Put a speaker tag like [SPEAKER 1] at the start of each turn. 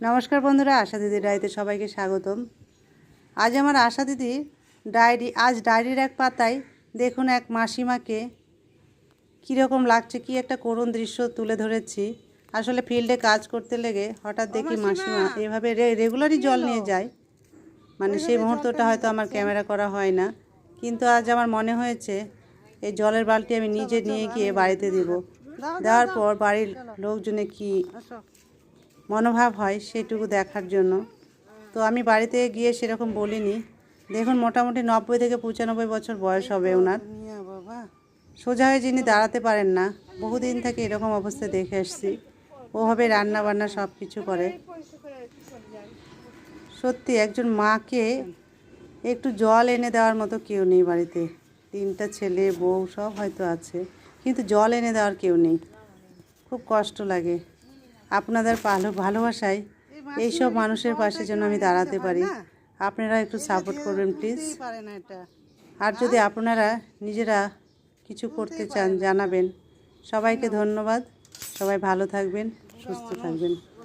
[SPEAKER 1] নমস্কার বন্ধুরা আশা দিদির ডায়েরিতে সবাইকে স্বাগতম। আজ আমার আশা দিদি ডায়েরি আজ ডায়েরির এক পাতায় দেখুন এক মাসিমাকে কীরকম লাগছে কি একটা করুণ দৃশ্য তুলে ধরেছি। আসলে ফিল্ডে কাজ করতে লেগে হঠাৎ দেখি মাসিমা। এভাবে রেগুলারই জল নিয়ে যায়। মানে সেই মুহূর্তটা হয়তো আমার ক্যামেরা করা হয় না। কিন্তু আজ আমার মনে হয়েছে এই জলের বালতি আমি নিজে নিয়ে গিয়ে বাড়িতে দিব। দেওয়ার পর বাড়ির লোকজনে কি মনোভাব হয় সেটুকু দেখার জন্য। তো আমি বাড়িতে গিয়ে সেরকম বলিনি। দেখুন, মোটামুটি নব্বই থেকে পঁচানব্বই বছর বয়স হবে ওনার। সোজা হয়ে যিনি দাঁড়াতে পারেন না, বহুদিন থেকে এরকম অবস্থা দেখে আসছি ওভাবে রান্না বান্না সব কিছু করে। সত্যি, একজন মাকে একটু জল এনে দেওয়ার মতো কেউ নেই বাড়িতে। তিনটা ছেলে, বউ সব হয়তো আছে, কিন্তু জল এনে দেওয়ার কেউ নেই। খুব কষ্ট লাগে। আপনাদের ভালো ভালোবাসায় এইসব মানুষের পাশে যেন আমি দাঁড়াতে পারি। আপনারা একটু সাপোর্ট করবেন প্লিজ আর যদি আপনারা নিজেরা কিছু করতে চান, জানাবেন। সবাইকে ধন্যবাদ। সবাই ভালো থাকবেন, সুস্থ থাকবেন।